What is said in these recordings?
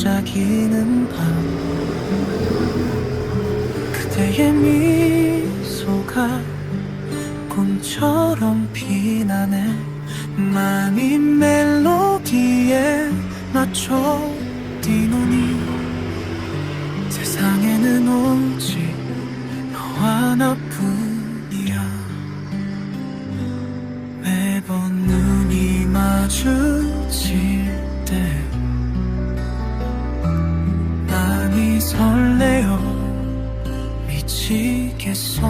반짝이는 밤 그대의 미소가 꿈처럼 피나네. 맘이 멜로디에 맞춰 뛰노니 세상에는 오직 너와 나뿐이야. 매번 눈이 마주 칠때 많이 설레어 미치겠어.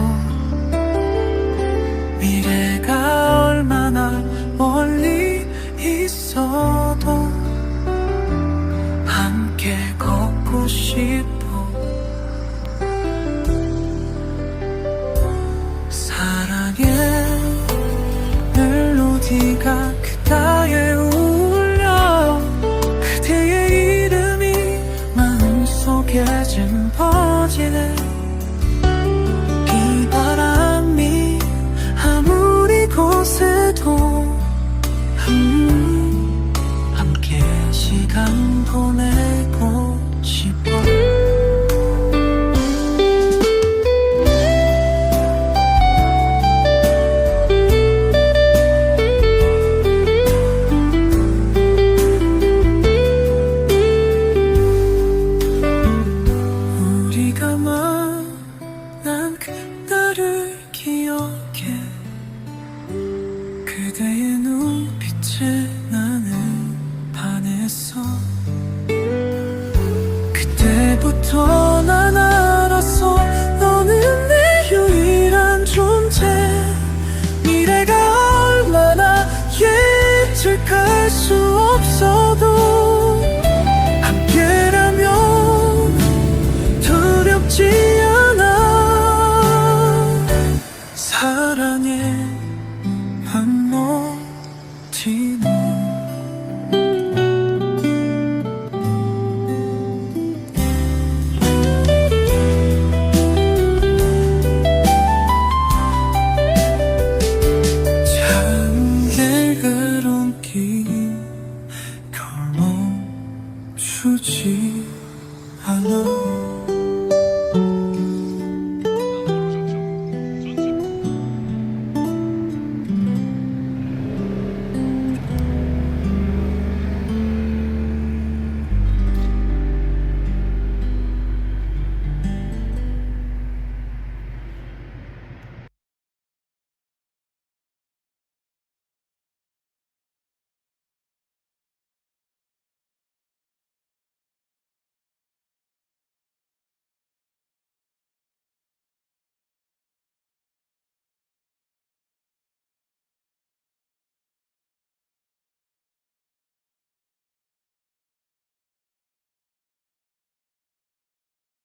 미래가 얼마나 멀리 있어 그대의 눈빛에 나는 반했어. 그때부터 난 멈추지 않아